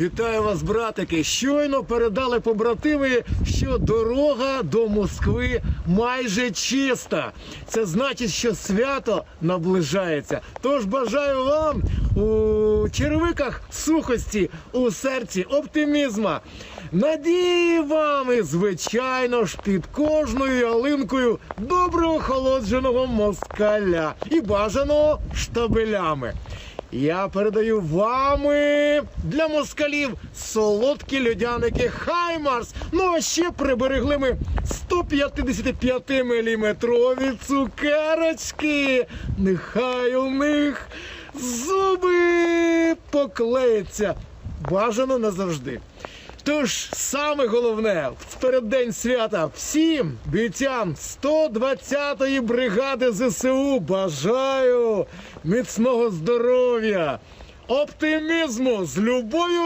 Вітаю вас, братики! Щойно передали побратими, що дорога до Москви майже чиста. Це значить, що свято наближається. Тож бажаю вам у черевиках сухості, у серці оптимізма. Надії вам і, звичайно ж, під кожною ялинкою доброго охолодженого москаля і бажаного штабелями. Я передаю вами для москалів солодкі льодяники Хаймарс. Ну а ще приберегли ми 155 міліметрові цукерочки. Нехай у них зуби поклеяться. Бажано назавжди. Тож саме головне в переддень свята всім бійцям 120-ї бригади ЗСУ бажаю міцного здоров'я, оптимізму з любов'ю